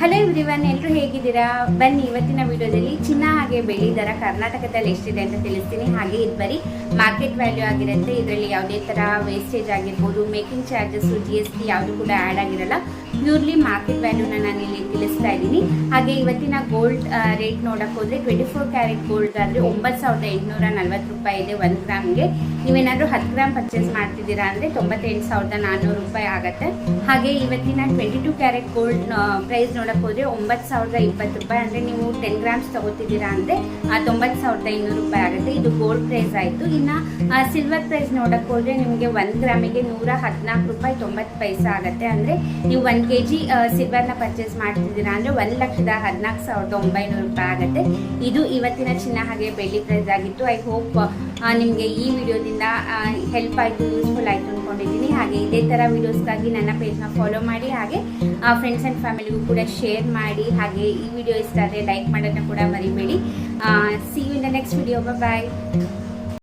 Hello everyone ಎಲ್ಲರೂ ಹೇಗಿದ್ದೀರಾ? ಬನ್ನಿ ಇವತ್ತಿನ ವಿಡಿಯೋದಲ್ಲಿ ಚಿನ್ನ ಹಾಗೆ ಬೆಳ್ಳಿ ದರ ಕರ್ನಾಟಕದಲ್ಲಿ ಎಷ್ಟಿದೆ ಅಂತ ತಿಳಿಸ್ತೀನಿ. ಹಾಗೆ ಇದು ಬರೀ ಮಾರ್ಕೆಟ್ ವ್ಯಾಲ್ಯೂ ಆಗಿರುತ್ತೆ. ಇದರಲ್ಲಿ ಯಾವುದೇ ಥರ ವೇಸ್ಟೇಜ್ ಆಗಿರ್ಬೋದು making charges G S T ಯಾವುದು ಕೂಡ ಆ್ಯಡ್ ಆಗಿರಲ್ಲ. ಪ್ಯೂರ್ಲಿ ಮಾರ್ಕೆಟ್ ವ್ಯಾಲ್ಯೂನ ನಾನು ಇಲ್ಲಿ ತಿಳಿಸ್ತಾ ಇದ್ದೀನಿ. ಹಾಗೆ ಇವತ್ತಿನ ಗೋಲ್ಡ್ ರೇಟ್ ನೋಡಕ್ ಹೋದ್ರೆ ಟ್ವೆಂಟಿ ಫೋರ್ ಕ್ಯಾರೆಟ್ ಗೋಲ್ಡ್ ಆದರೆ ಒಂಬತ್ತು ಸಾವಿರದ ಎಂಟುನೂರ ನಲ್ವತ್ತು ರೂಪಾಯಿ ಇದೆ ಒಂದು ಗ್ರಾಮ್ಗೆ ನೀವೇನಾದರೂ ಹತ್ತು ಗ್ರಾಮ್ ಪರ್ಚೇಸ್ ಮಾಡ್ತಿದ್ದೀರಾ ಅಂದರೆ ತೊಂಬತ್ತೆಂಟು ಸಾವಿರದ ನಾನ್ನೂರು ರೂಪಾಯಿ ಆಗುತ್ತೆ. ಹಾಗೆ ಇವತ್ತಿನ twenty two carat gold price ನೋಡಕ್ ಹೋದ್ರೆ ಒಂಬತ್ತು ಸಾವಿರದ ಇಪ್ಪತ್ತು ರೂಪಾಯಿ. ಅಂದರೆ ನೀವು ಟೆನ್ ಗ್ರಾಮ್ಸ್ ತಗೋತಿದ್ದೀರಾ ಅಂದರೆ ತೊಂಬತ್ತು ಸಾವಿರದ ಐನೂರು ರೂಪಾಯಿ ಆಗುತ್ತೆ. ಇದು ಗೋಲ್ಡ್ ಪ್ರೈಸ್ ಆಯಿತು. ಇನ್ನು ಸಿಲ್ವರ್ ಪ್ರೈಸ್ ನೋಡಕ್ ಹೋದ್ರೆ ನಿಮಗೆ ಒಂದು ಗ್ರಾಮಿಗೆ ನೂರ ಹದಿನಾಲ್ಕು ರೂಪಾಯಿ ತೊಂಬತ್ತು ಪೈಸೆ ಆಗುತ್ತೆ. ಅಂದರೆ ನೀವು ಒಂದು ಕೆ ಜಿ ಸಿಲ್ವರ್ನ ಪರ್ಚೇಸ್ ಮಾಡ್ತಿದ್ದೀರಾ ಅಂದರೆ ಒಂದು ಲಕ್ಷದ ಹದಿನಾಲ್ಕು ಸಾವಿರದ ಒಂಬೈನೂರು ರೂಪಾಯಿ ಆಗುತ್ತೆ. ಇದು ಇವತ್ತಿನ ಚಿನ್ನ ಹಾಗೆ ಬೆಳ್ಳಿ ಪ್ರೈಸ್ ಆಗಿತ್ತು. ಐ ಹೋಪ್ ನಿಮಗೆ ಈ ವಿಡಿಯೋದಿಂದ ಹೆಲ್ಪ್ ಆಯಿತು ಯೂಸ್ಫುಲ್ ಆಯಿತು ಅಂದ್ಕೊಂಡಿದ್ದೀನಿ ಹಾಗೆ ಇದೇ ಥರ ವೀಡಿಯೋಸ್ಗಾಗಿ ನನ್ನ ಪೇಜ್ನ ಫಾಲೋ ಮಾಡಿ, ಹಾಗೆ ಫ್ರೆಂಡ್ಸ್ ಆ್ಯಂಡ್ ಫ್ಯಾಮಿಲಿಗೂ ಕೂಡ ಶೇರ್ ಮಾಡಿ, ಹಾಗೆ ಈ ವಿಡಿಯೋ ಇಷ್ಟ ಆದರೆ ಲೈಕ್ ಮಾಡೋದನ್ನ ಕೂಡ ಮರಿಬೇಡಿ. See you in the next video bye